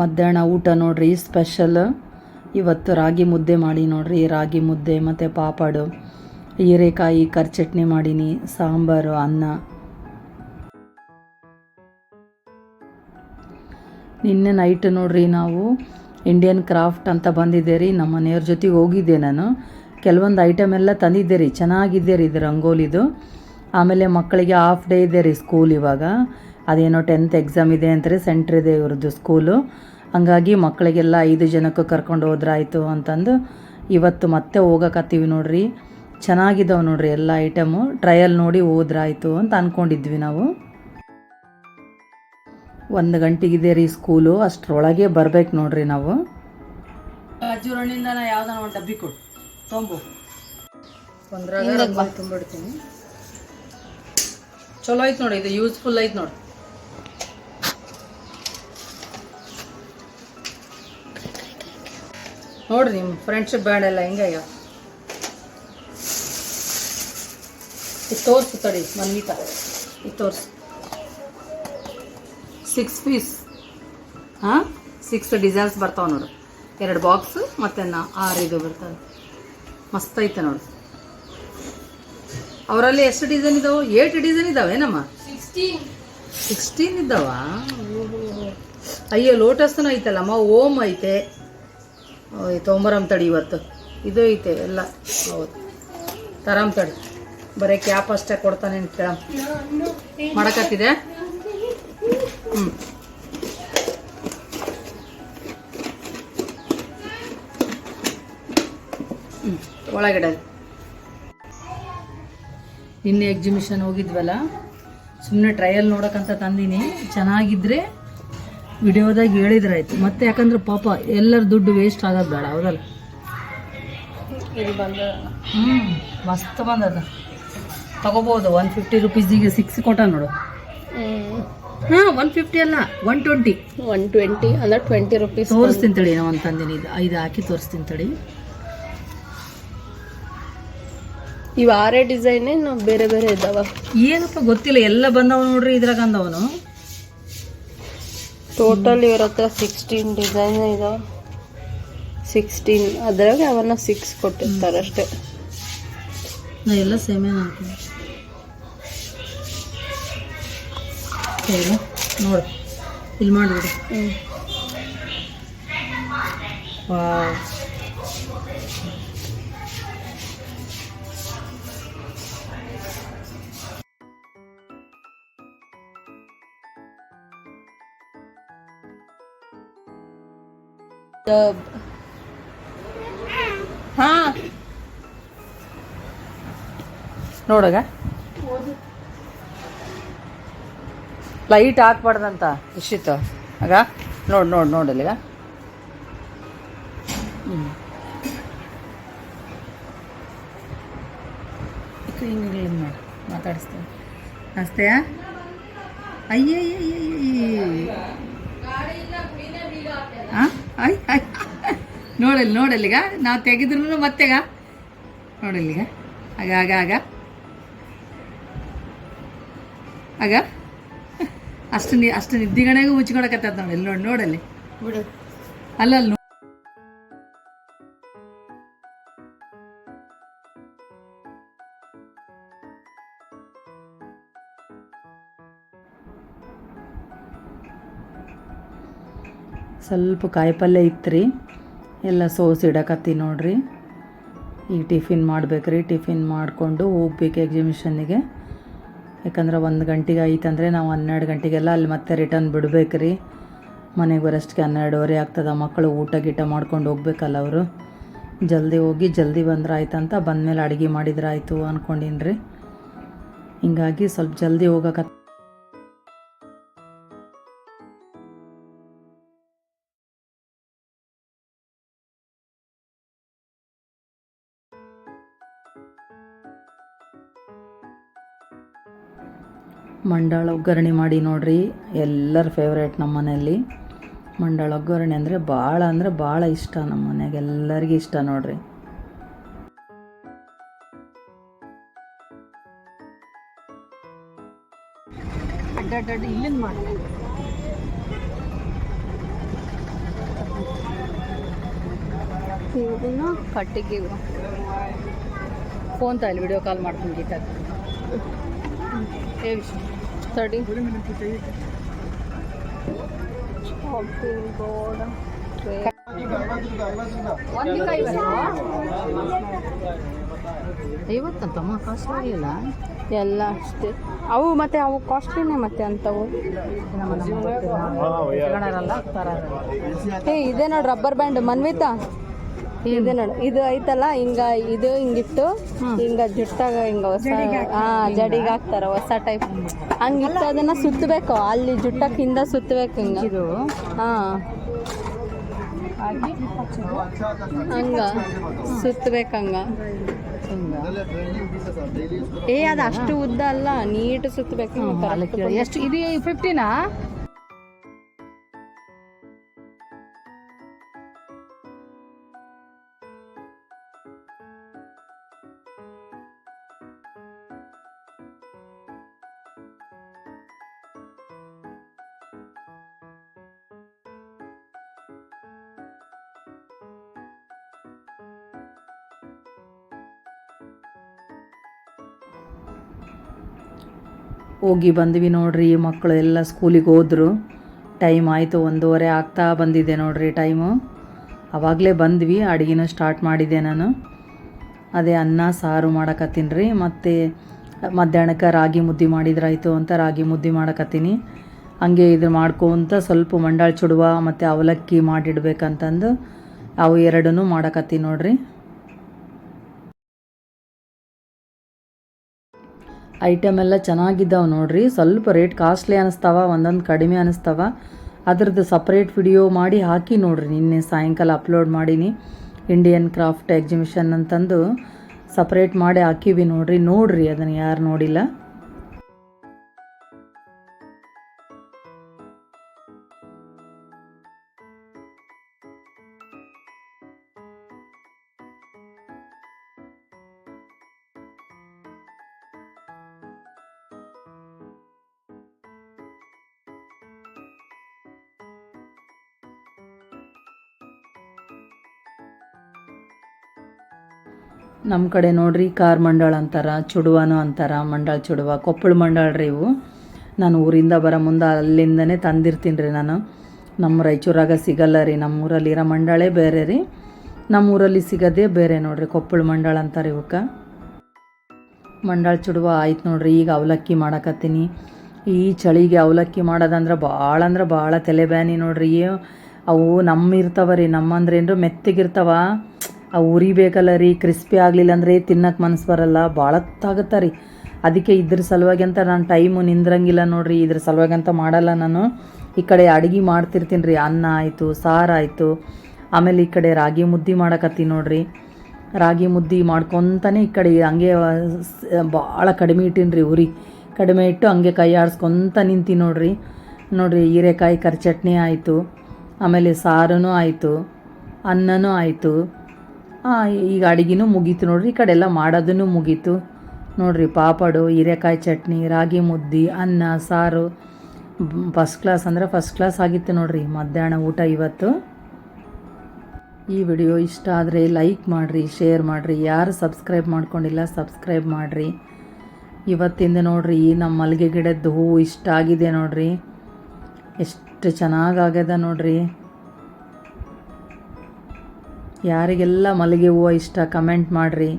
ಮಧ್ಯಾಹ್ನ ಊಟ ನೋಡ್ರಿ ಸ್ಪೆಷಲ್ ಇವತ್ತು ರಾಗಿ ಮುದ್ದೆ ಮಾಡಿ ನೋಡ್ರಿ, ರಾಗಿ ಮುದ್ದೆ ಮತ್ತು ಪಾಪಡು. ಹೀರೆಕಾಯಿ ಕರ್ ಚಟ್ನಿ ಮಾಡೀನಿ, ಸಾಂಬಾರು, ಅನ್ನ. ನಿನ್ನೆ ನೈಟ್ ನೋಡ್ರಿ ನಾವು ಇಂಡಿಯನ್ ಕ್ರಾಫ್ಟ್ ಅಂತ ಬಂದಿದ್ದೆ ರೀ, ನಮ್ಮ ಮನೆಯವ್ರ ಜೊತೆಗೆ ಹೋಗಿದ್ದೆ ನಾನು. ಕೆಲವೊಂದು ಐಟಮ್ ಎಲ್ಲ ತಂದಿದ್ದೆ ರೀ, ಚೆನ್ನಾಗಿದ್ದೆ ರೀ ಇದು ರಂಗೋಲಿದು. ಆಮೇಲೆ ಮಕ್ಕಳಿಗೆ ಹಾಫ್ ಡೇ ಇದೆ ರೀ ಸ್ಕೂಲ್ ಇವಾಗ. ಅದೇನೋ ಟೆಂತ್ ಎಕ್ಸಾಮ್ ಇದೆ ಅಂತಾರೆ ಸೆಂಟ್ರ್ ಇದೆ ಇವ್ರದ್ದು ಸ್ಕೂಲು ಹಂಗಾಗಿ ಮಕ್ಕಳಿಗೆಲ್ಲ ಐದು ಜನಕ್ಕೆ ಕರ್ಕೊಂಡು ಹೋದ್ರಾಯ್ತು ಅಂತಂದು ಇವತ್ತು ಮತ್ತೆ ಹೋಗಕತ್ತೀವಿ ನೋಡ್ರಿ. ಚೆನ್ನಾಗಿದ್ದಾವೆ ನೋಡ್ರಿ ಎಲ್ಲ ಐಟಮು ಟ್ರಯಲ್ ನೋಡಿ ಹೋದ್ರಾಯ್ತು ಅಂತ ಅಂದ್ಕೊಂಡಿದ್ವಿ ನಾವು. ಒಂದು ಗಂಟೆಗಿದೆ ರೀ ಸ್ಕೂಲು ಅಷ್ಟರೊಳಗೆ ಬರ್ಬೇಕು ನೋಡ್ರಿ ನಾವು. ಅಜ್ಜುರಣ್ಣಿಂದ ಯಾವ್ದಾನ ಒಂದು ಡಬ್ಬಿ ಕೊಡು. ತೊಂಬು. ಒಂದ್ರಾಗ ತುಂಬಿಡ್ತೀನಿ. ಚಲೋ ಐತೆ ನೋಡಿ ಇದು ಯೂಸ್ಫುಲ್ ಐತೆ ನೋಡಿ. ನೋಡ್ರಿ ನಿಮ್ಮ ಫ್ರೆಂಡ್ಶಿಪ್ ಬ್ಯಾಂಡ್ ಎಲ್ಲ ಹೆಂಗಾಯ ಇದು ತೋರ್ಸು ತಡಿ ಮನ್ವಿತ ಇದು ತೋರ್ಸು. ಸಿಕ್ಸ್ ಪೀಸ್ ಹಾಂ? ಸಿಕ್ಸ್ ಡಿಸೈನ್ಸ್ ಬರ್ತಾವೆ ನೋಡು. ಎರಡು ಬಾಕ್ಸ್ ಮತ್ತು ನಾ ಆರು ಇದು ಬರ್ತವೆ. ಮಸ್ತ್ ಐತೆ ನೋಡು. ಅವರಲ್ಲಿ ಎಷ್ಟು ಡಿಸೈನ್ ಇದಾವೆ? ಏಟ್ ಡಿಸೈನ್ ಇದಾವೆ ಏನಮ್ಮ? ಸಿಕ್ಸ್ಟೀನ್ ಇದ್ದಾವ? ಅಯ್ಯೋ ಲೋಟಸ್ನು ಐತಲ್ಲಮ್ಮ ಓಮ್ ಐತೆ. ತೊಂಬರಂ ತಡಿ ಇವತ್ತು. ಇದು ಐತೆ, ಎಲ್ಲ. ಹೌದು. ತರಾಮ್ ತಡಿ. ಬರೀ ಕ್ಯಾಪ್ ಅಷ್ಟೇ ಕೊಡ್ತಾನೆ ಕೇಳ ಮಾಡಕತ್ತಿದೆ ಹ್ಞೂ ಹ್ಞೂ ಒಳಗಡೆ. ನಿನ್ನೆ ಎಕ್ಸಿಬಿಷನ್ ಹೋಗಿದ್ವಲ್ಲ? ಸುಮ್ಮನೆ ಟ್ರಯಲ್ ನೋಡೋಕ್ಕಂತ ತಂದೀನಿ. ಚೆನ್ನಾಗಿದ್ರೆ ವಿಡಿಯೋದಾಗ ಹೇಳಿದ್ರಾಯ್ತು. ಮತ್ತೆ ಯಾಕಂದ್ರೆ ಪಾಪ ಎಲ್ಲರ ದುಡ್ಡು ವೇಸ್ಟ್ ಆಗೋದು ಬೇಡ ಹೌದಲ್ಲ? ಹ್ಞೂ ಮಸ್ತ್ ಬಂದದ. ತಗೋಬೋದು ಒನ್ ಫಿಫ್ಟಿ ರುಪೀಸಿಗೆ ಸಿಕ್ಸ್ ಕೊಟ್ಟ ನೋಡು. ಹಾಂ ಒನ್ ಫಿಫ್ಟಿ ಅಲ್ಲ ಒನ್ ಟ್ವೆಂಟಿ ಒನ್ ಟ್ವೆಂಟಿ ಅಂದ್ರೆ ಟ್ವೆಂಟಿ ರುಪೀಸ್ ತೋರಿಸ್ತೀನಿ ತಡಿ ನಾವು ಅಂತಂದಿನಿ ತಂದಿನಿ ಇದು. ಐದು ಹಾಕಿ ತೋರಿಸ್ತೀನಿ ತಡಿ. ಇವು ಆರೇ ಡಿಸೈನ್ ಬೇರೆ ಬೇರೆ ಇದಾವ? ಏನಪ್ಪ ಗೊತ್ತಿಲ್ಲ ಎಲ್ಲ ಬಂದವ ನೋಡ್ರಿ ಇದ್ರಾಗ ಅಂದವನು. ಟೋಟಲ್ ಇವ್ರ ಹತ್ರ ಸಿಕ್ಸ್ಟೀನ್ ಡಿಸೈನ್ ಇದೆ. ಸಿಕ್ಸ್ಟೀನ್ ಅದ್ರಾಗ ಅವನ್ನ ಸಿಕ್ಸ್ ಕೊಟ್ಟಿರ್ತಾರೆ ಅಷ್ಟೇ. ನಾ ಎಲ್ಲ ಸೇಮೇ ನೋಡಿ. ಇಲ್ಲಿ ಮಾಡಿಬಿಡಿ. ಹ್ಮ್. ಹಾ. ನೋಡಗ? ಲೈಟ್ ಹಾಕ್ಬಾರ್ದಂತ ಇಷ್ಟಿತ್ತ. ಆಗ ನೋಡಿ ನೋಡಿ ನೋಡಲ್ಲಿಗ ಹ್ಞೂ ಅಷ್ಟೇ ಅಯ್ಯಯ್ಯಯ್ಯಯ್ಯ ಹಾಂ ಆಯ್ ಆಯ್ ನೋಡಲ್ಲಿ ನೋಡಲ್ಲಿಗ ನಾವು ತೆಗೆದ್ರು ಮತ್ತೆಗ? ನೋಡಲ್ಲಿಗ ಆಗ ಆಗ ಆಗ. ಆಗ. ಅಷ್ಟು ನಿ ಅಷ್ಟು ನಿದ್ದಿಗಣೆಗೂ ಮುಚ್ಕೊಳಕತ್ತದ ನೋಡಿ ಇಲ್ಲಿ ನೋಡಿ ನೋಡಲ್ಲಿ. ಬಿಡು. ಅಲ್ಲ ಸ್ವಲ್ಪ ಕಾಯಿಪಲ್ಯ ಇತ್ತು ಎಲ್ಲ ಸೋಸ್ ಇಡಕತ್ತಿ ನೋಡ್ರಿ. ಈಗ ಟಿಫಿನ್ ಮಾಡ್ಬೇಕ್ರಿ. ಟಿಫಿನ್ ಮಾಡಿಕೊಂಡು ಹೋಗ್ಬೇಕು ಎಕ್ಸಿಬಿಷನ್ನಿಗೆ ಯಾಕಂದ್ರೆ ಒಂದು ಗಂಟೆಗೆ ಐತಂದರೆ ನಾವು ಹನ್ನೆರಡು ಗಂಟೆಗೆಲ್ಲ ಅಲ್ಲಿ ಮತ್ತೆ ರಿಟರ್ನ್ ಬಿಡ್ಬೇಕ್ರಿ. ಮನೆಗೆ ಬರೋಷ್ಟಕ್ಕೆ ಹನ್ನೆರಡುವರೆ ಆಗ್ತದ. ಮಕ್ಕಳು ಊಟ ಗೀಟ ಮಾಡ್ಕೊಂಡು ಹೋಗ್ಬೇಕಲ್ಲ ಅವರು. ಜಲ್ದಿ ಹೋಗಿ ಜಲ್ದಿ ಬಂದ್ರೆ ಆಯ್ತಂತ ಬಂದಮೇಲೆ ಅಡುಗೆ ಮಾಡಿದ್ರೆ ಆಯಿತು ಅಂದ್ಕೊಂಡಿನ್ರಿ ರೀ ಹಿಂಗಾಗಿ ಸ್ವಲ್ಪ ಜಲ್ದಿ ಹೋಗಕ ಮಂಡಾಳ ಒಗ್ಗರಣೆ ಮಾಡಿ ನೋಡ್ರಿ ಎಲ್ಲರ ಫೇವ್ರೇಟ್ ನಮ್ಮ ಮನೆಯಲ್ಲಿ ಮಂಡಾಳ ಒಗ್ಗರಣೆ ಅಂದರೆ ಭಾಳ ಅಂದರೆ ಭಾಳ ಇಷ್ಟ ನಮ್ಮ ಮನೆಯಾಗ ಎಲ್ಲರಿಗೂ ಇಷ್ಟ ನೋಡ್ರಿ. ಅಡ್ಡಾಡ್ಡ ಇಲ್ಲಿಂದ ಕಟ್ಟಿಗೆ. ಫೋನ್ ತಾಯಿಲಿ ವಿಡಿಯೋ ಕಾಲ್ ಮಾಡ್ತೀನಿ ಗೀತಾ. ತಡಿ ಶಾಪಿಂಗ್ ಬೋರ್ಡ್ ಐವತ್ತಂತಮ್ಮ? ಕಾಸ್ಟ್ಲಿ ಇಲ್ಲ ಎಲ್ಲ ಅಷ್ಟೇ. ಅವು ಮತ್ತೆ ಅವು ಕಾಸ್ಟ್ಲಿನೇ ಮತ್ತೆ ಅಂತವು. ಏ ಇದೆ ನೋಡಿ ರಬ್ಬರ್ ಬ್ಯಾಂಡ್ ಮನ್ವಿತಾ? ಇದೆ ನೋಡು ಇದು ಐತಲ್ಲ ಹಿಂಗ ಇದು ಹಿಂಗಿಟ್ಟು ಹಿಂಗ ಜುಟ್ಟಾಗ ಹಿಂಗ ಹೊಸ ಹಾ ಜಡಿಗೆ ಹಾಕ್ತಾರ ಹೊಸ ಟೈಪ್ ಹಂಗಿಟ್ಟು ಅದನ್ನ ಸುತ್ತಬೇಕು ಅಲ್ಲಿ ಜುಟ್ಟಕ್ಕೆ ಹಿಂದ ಸುತ್ತಬೇಕು ಹಿಂಗ. ಹಾ. ಹಂಗ? ಸುತ್ತಬೇಕು ಹಂಗ. ಏ ಅದು ಅಷ್ಟು ಉದ್ದ ಅಲ್ಲ ನೀಟ್ ಸುತ್ತಬೇಕು ಎಷ್ಟು ಇದು ಫಿಫ್ಟಿನಾ ಹೋಗಿ ಬಂದ್ವಿ ನೋಡ್ರಿ, ಮಕ್ಕಳು ಎಲ್ಲ ಸ್ಕೂಲಿಗೆ ಹೋದ್ರು. ಟೈಮ್ ಆಯಿತು ಒಂದೂವರೆ ಆಗ್ತಾ ಬಂದಿದೆ ನೋಡ್ರಿ ಟೈಮು ಆವಾಗಲೇ ಬಂದ್ವಿ, ಅಡುಗೆನೂ ಸ್ಟಾರ್ಟ್ ಮಾಡಿದೆ ನಾನು. ಅದೇ ಅನ್ನ, ಸಾರು ಮಾಡಕತ್ತೀನಿ. ರೀ ಮತ್ತು ಮಧ್ಯಾಹ್ನಕ್ಕೆ ರಾಗಿ ಮುದ್ದೆ ಮಾಡಿದ್ರಾಯ್ತು ಅಂತ ರಾಗಿ ಮುದ್ದೆ ಮಾಡಕತ್ತೀನಿ. ಹಂಗೆ ಇದು ಮಾಡ್ಕೊಂತ ಸ್ವಲ್ಪ ಮಂಡಾಳ ಚುಡುವ ಮತ್ತು ಅವಲಕ್ಕಿ ಮಾಡಿಡ್ಬೇಕಂತಂದು ಅವು ಎರಡನ್ನೂ ಮಾಡಕತ್ತೀನಿ ನೋಡ್ರಿ. ಐಟಮ್ ಎಲ್ಲ ಚೆನ್ನಾಗಿದ್ದಾವೆ ನೋಡ್ರಿ. ಸ್ವಲ್ಪ ರೇಟ್ ಕಾಸ್ಟ್ಲಿ ಅನಿಸ್ತಾವ, ಒಂದೊಂದು ಕಡಿಮೆ ಅನಿಸ್ತಾವ. ಅದ್ರದ್ದು ಸಪ್ರೇಟ್ ವಿಡಿಯೋ ಮಾಡಿ ಹಾಕಿ ನೋಡ್ರಿ. ನಿನ್ನೆ ಸಾಯಂಕಾಲ ಅಪ್ಲೋಡ್ ಮಾಡೀನಿ. ಇಂಡಿಯನ್ ಕ್ರಾಫ್ಟ್ ಎಕ್ಸಿಬಿಷನ್ ಅಂತಂದು ಸಪ್ರೇಟ್ ಮಾಡಿ ಹಾಕಿವಿ ನೋಡ್ರಿ. ನೋಡ್ರಿ ಅದನ್ನು ಯಾರು ನೋಡಿಲ್ಲ. ನಮ್ಮ ಕಡೆ ನೋಡ್ರಿ ಕಾರ್ ಮಂಡಳ ಅಂತಾರ, ಚುಡುವನು ಅಂತಾರ, ಮಂಡಳ ಚುಡುವ, ಕೊಪ್ಪಳ ಮಂಡಳ ರೀ ಇವು. ನಾನು ಊರಿಂದ ಬರೋ ಮುಂದೆ ಅಲ್ಲಿಂದನೇ ತಂದಿರ್ತೀನಿ ರೀ ನಾನು. ನಮ್ಮ ರಾಯಚೂರಾಗ ಸಿಗಲ್ಲ ರೀ ನಮ್ಮ ಇರೋ ಮಂಡಳೇ ಬೇರೆ ರೀ. ನಮ್ಮ ಊರಲ್ಲಿ ಸಿಗೋದೇ ಬೇರೆ ನೋಡ್ರಿ, ಕೊಪ್ಪಳ ಮಂಡಳ ಅಂತಾರೆ ಇವಕ್ಕೆ ಮಂಡಾಳ ಚುಡುವ ಆಯ್ತು ನೋಡ್ರಿ, ಈಗ ಅವಲಕ್ಕಿ ಮಾಡಕತ್ತೀನಿ. ಈ ಚಳಿಗೆ ಅವಲಕ್ಕಿ ಮಾಡೋದಂದ್ರೆ ಭಾಳ ಅಂದ್ರೆ ಭಾಳ ತಲೆಬ್ಯಾನಿ ನೋಡ್ರಿ. ಅವು ನಮ್ಮ ಇರ್ತಾವ ರೀ ನಮ್ಮ ಅಂದ್ರೆ ಏನ್ರ ಮೆತ್ತಗಿರ್ತಾವ. ಅವು ಉರಿಬೇಕಲ್ಲ ರೀ ಕ್ರಿಸ್ಪಿ ಆಗಲಿಲ್ಲ ಅಂದರೆ ತಿನ್ನಕ್ಕೆ ಮನಸ್ಸು ಬರಲ್ಲ. ಭಾಳ ತಾಗತ್ತ ರೀ. ಅದಕ್ಕೆ ಇದ್ರ ಸಲುವಾಗಿ ಅಂತ ನಾನು ಟೈಮು ನಿಂದ್ರಂಗಿಲ್ಲ ನೋಡಿರಿ, ಇದ್ರ ಸಲುವಾಗಿ ಅಂತ ಮಾಡಲ್ಲ ನಾನು. ಈ ಕಡೆ ಅಡುಗೆ ಮಾಡ್ತಿರ್ತೀನಿ ರೀ, ಅನ್ನ ಆಯಿತು, ಸಾರು ಆಯಿತು. ಆಮೇಲೆ ಈ ಕಡೆ ರಾಗಿ ಮುದ್ದೆ ಮಾಡಕತ್ತೀನಿ ನೋಡ್ರಿ. ರಾಗಿ ಮುದ್ದೆ ಮಾಡ್ಕೊತಾನೆ ಈ ಕಡೆ ಹಂಗೆ ಭಾಳ ಕಡಿಮೆ ಇಟ್ಟೀನಿ ರೀ ಉರಿ. ಕಡಿಮೆ ಇಟ್ಟು ಹಂಗೆ ಕೈ ಆಡಿಸ್ಕೊತ ನಿಂತೀನಿ ನೋಡ್ರಿ. ನೋಡಿರಿ, ಹೀರೆಕಾಯಿ, ಕರಿ ಚಟ್ನಿ ಆಯಿತು. ಆಮೇಲೆ ಸಾರೂ ಆಯಿತು, ಅನ್ನನೂ ಆಯಿತು. ಈಗ ಅಡುಗೆನೂ ಮುಗೀತು ನೋಡ್ರಿ, ಈ ಕಡೆ ಎಲ್ಲ ಮಾಡೋದನ್ನು ಮುಗೀತು. ನೋಡ್ರಿ, ಪಾಪಡು, ಹೀರೆಕಾಯಿ ಚಟ್ನಿ, ರಾಗಿ ಮುದ್ದೆ, ಅನ್ನ, ಸಾರು ಫಸ್ಟ್ ಕ್ಲಾಸ್ ಅಂದರೆ ಫಸ್ಟ್ ಕ್ಲಾಸ್ ಆಗಿತ್ತು ನೋಡ್ರಿ, ಮಧ್ಯಾಹ್ನ ಊಟ ಇವತ್ತು. ಈ ವಿಡಿಯೋ ಇಷ್ಟ ಆದರೆ ಲೈಕ್ ಮಾಡಿರಿ ಶೇರ್ ಮಾಡಿರಿ. ಯಾರು ಸಬ್ಸ್ಕ್ರೈಬ್ ಮಾಡ್ಕೊಂಡಿಲ್ಲ ಸಬ್ಸ್ಕ್ರೈಬ್ ಮಾಡಿರಿ. ಇವತ್ತಿಂದ ನೋಡ್ರಿ, ನಮ್ಮ ಮಲ್ಲಿಗೆ ಗಿಡದ್ದು ಹೂವು ಇಷ್ಟ ಆಗಿದೆ ನೋಡ್ರಿ. ಎಷ್ಟು ಚೆನ್ನಾಗಾಗ್ಯದ ನೋಡ್ರಿ. ಯಾರಿಗೆಲ್ಲ ಮಲ್ಲಿಗೆ ಹೂವು ಇಷ್ಟ ಕಮೆಂಟ್ ಮಾಡಿರಿ.